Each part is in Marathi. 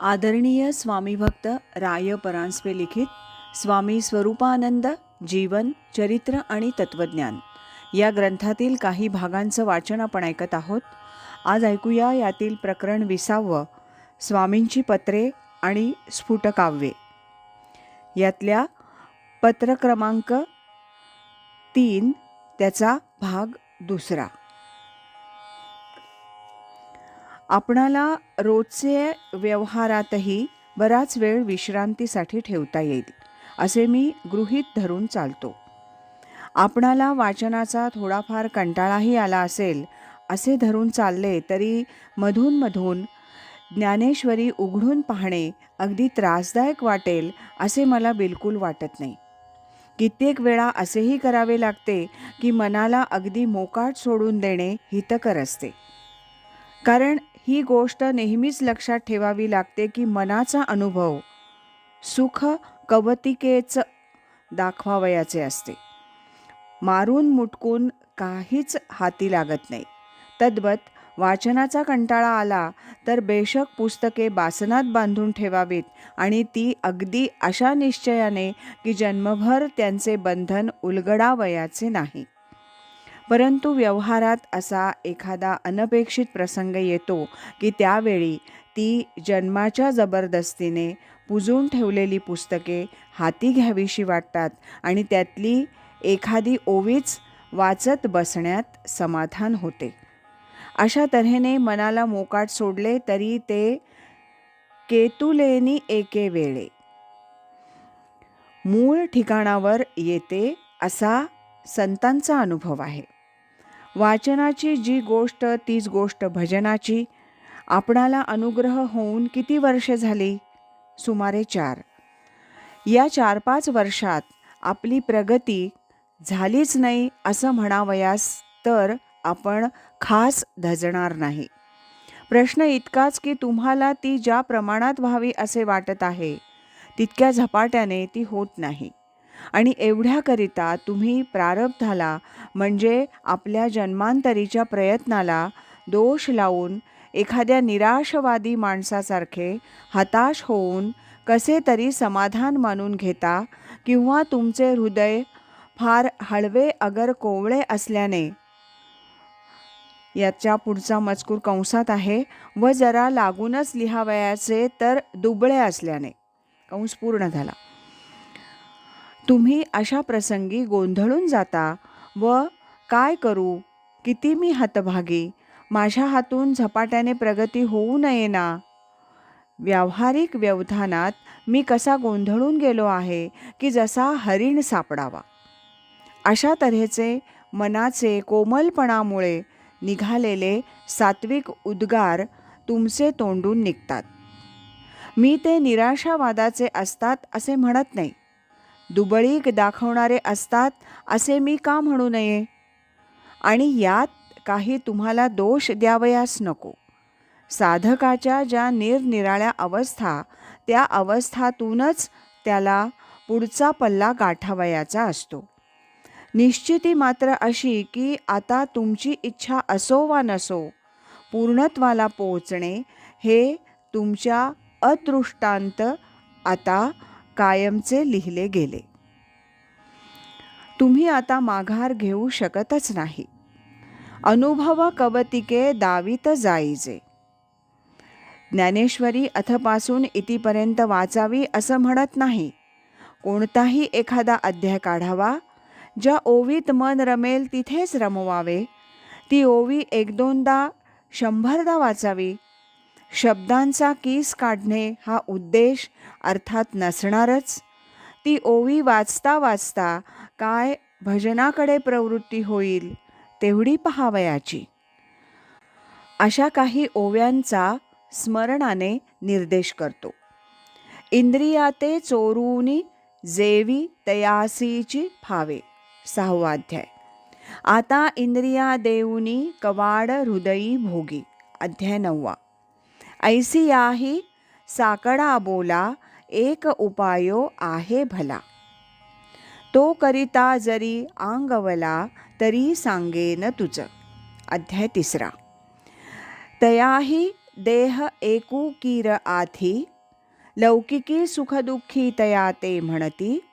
आदरणीय स्वामी भक्त राय परांजपे लिखित स्वामी स्वरूपानंद जीवन चरित्र आणि तत्वज्ञान. या ग्रंथातील काही भागांचं वाचन आपण ऐकत आहोत. आज ऐकूया यातील प्रकरण विसावं स्वामींची पत्रे आणि स्फुटकाव्ये. यातल्या पत्र क्रमांक तीन त्याचा भाग दुसरा. आपणाला रोजचे व्यवहारातही बराच वेळ विश्रांतीसाठी ठेवता येईल असे मी गृहीत धरून चालतो. आपणाला वाचनाचा थोडाफार कंटाळाही आला असेल असे धरून चालले तरी मधून मधून ज्ञानेश्वरी उघडून पाहणे अगदी त्रासदायक वाटेल असे मला बिलकुल वाटत नाही. कित्येक वेळा असेही करावे लागते की मनाला अगदी मोकाट सोडून देणे हितकर असते. कारण ही गोष्ट नेहमीच लक्षात ठेवावी लागते की मनाचा अनुभव सुख कवतिकेच दाखवावयाचे असते. मारून मुटकून काहीच हाती लागत नाही. तद्वत वाचनाचा कंटाळा आला तर बेशक पुस्तके बासनात बांधून ठेवावीत आणि ती अगदी अशा निश्चयाने की जन्मभर त्यांचे बंधन उलगडावयाचे नाही. परंतु व्यवहारात असा एखादा अनपेक्षित प्रसंग येतो की त्यावेळी ती जन्माच्या जबरदस्तीने पुजून ठेवलेली पुस्तके हाती घ्यावीशी वाटतात आणि त्यातली एखादी ओवीच वाचत बसण्यात समाधान होते. अशा तऱ्हेने मनाला मोकाट सोडले तरी ते केतुलेनी एके वेळे. मूळ ठिकाणावर येते असा संतांचा अनुभव आहे. वाचनाची जी गोष्ट तीच गोष्ट भजनाची. आपणाला अनुग्रह होऊन किती वर्षे झाली? सुमारे चार. या चार पाच वर्षात आपली प्रगती झालीच नाही असं म्हणावयास तर आपण खास धजणार नाही. प्रश्न इतकाच की तुम्हाला ती ज्या प्रमाणात व्हावी असे वाटत आहे तितक्या झपाट्याने ती होत नाही. आणि एवढ्याकरिता तुम्ही प्रारब्धाला म्हणजे आपल्या जन्मांतरीच्या प्रयत्नाला दोष लावून एखाद्या निराशवादी माणसासारखे हताश होऊन कसे तरी समाधान मानून घेता किंवा तुमचे हृदय फार हळवे अगर कोवळे असल्याने. याच्या पुढचा मजकूर कंसात आहे व जरा लागूनच लिहावयाचे तर दुबळे असल्याने. कंस पूर्ण झाला. तुम्ही अशा प्रसंगी गोंधळून जाता व काय करू? किती मी हतभागी? माझ्या हातून झपाट्याने प्रगती होऊ नये ना व्यावहारिक व्यवधानात मी कसा गोंधळून गेलो आहे की जसा हरिण सापडावा. अशा तऱ्हेचे मनाचे कोमलपणामुळे निघालेले सात्विक उद्गार तुमचे तोंडून निघतात. मी ते निराशावादाचे असतात असे म्हणत नाही. दुबळीक दाखवणारे असतात असे मी का म्हणू नये? आणि यात काही तुम्हाला दोष द्यावयास नको. साधकाच्या ज्या निरनिराळ्या अवस्था त्या अवस्थातूनच त्याला पुढचा पल्ला गाठावयाचा असतो. निश्चिती मात्र अशी की आता तुमची इच्छा असो वा नसो पूर्णत्वाला पोहोचणे हे तुमच्या अदृष्टांत आता कायमचे लिहिले गेले. तुम्ही आता माघार घेऊ शकतच नाही. अनुभव कवतिके दावित जाईजे. ज्ञानेश्वरी अथपासून इथपर्यंत वाचावी असं म्हणत नाही. कोणताही एखादा अध्याय काढावा. ज्या ओवीत मन रमेल तिथेच रमवावे. ती ओवी एक दोनदा शंभरदा वाचावी. शब्दांचा कीस काढणे हा उद्देश अर्थात नसणारच. ती ओवी वाचता वाचता काय भजनाकडे प्रवृत्ती होईल तेवढी पहावयाची. अशा काही ओव्यांचा स्मरणाने निर्देश करतो. इंद्रियाते चोरूनी जेवी तयासीची फावे सहावा अध्याय. आता इंद्रिया देऊनी कवाड हृदयी भोगी. अध्याय नववा. ऐसी याही साकडा बोला एक उपायो आहे भला. तो करिता जरी आंगवला तरी सांगेन तुझं. अध्याय तिसरा. तयाही देह एकुकीर आधी लौकिकी सुखदुःखी तया ते म्हणती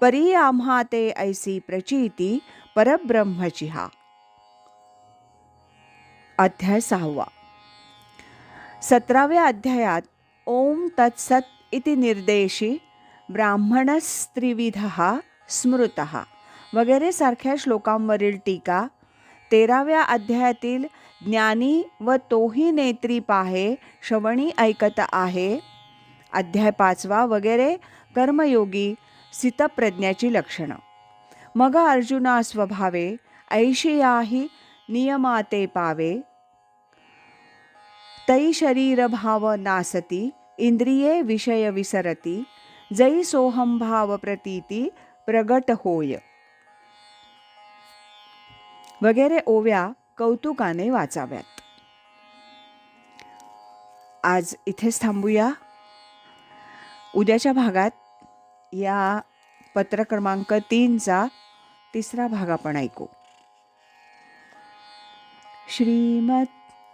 परी आम्हा ते ऐसी प्रचिती परब्रह्मची हा अध्याय सहावा. सतराव्या अध्यायात ओम तत्सत इति निर्देशी ब्राह्मणस्त्रिविध स्मृत वगैरे सारख्या श्लोकांवरील टीका तेराव्या अध्यायातील ज्ञानी व तोही नेत्री पाहे श्रवणी ऐकत आहे अध्याय पाचवा वगैरे कर्मयोगी सितप्रज्ञाची लक्षणं. मग अर्जुना स्वभावे ऐशियाही नियमाते पावे तै शरीरभाव नासती इंद्रिये विषय विसरती जै सोहम भाव प्रतीती प्रगट होय। वगैरे ओव्या कौतुकाने वाचाव्यात। आज इथेच थांबूया. उद्याच्या भागात या पत्र क्रमांक तीनचा तिसरा भाग आपण ऐकू. श्रीमत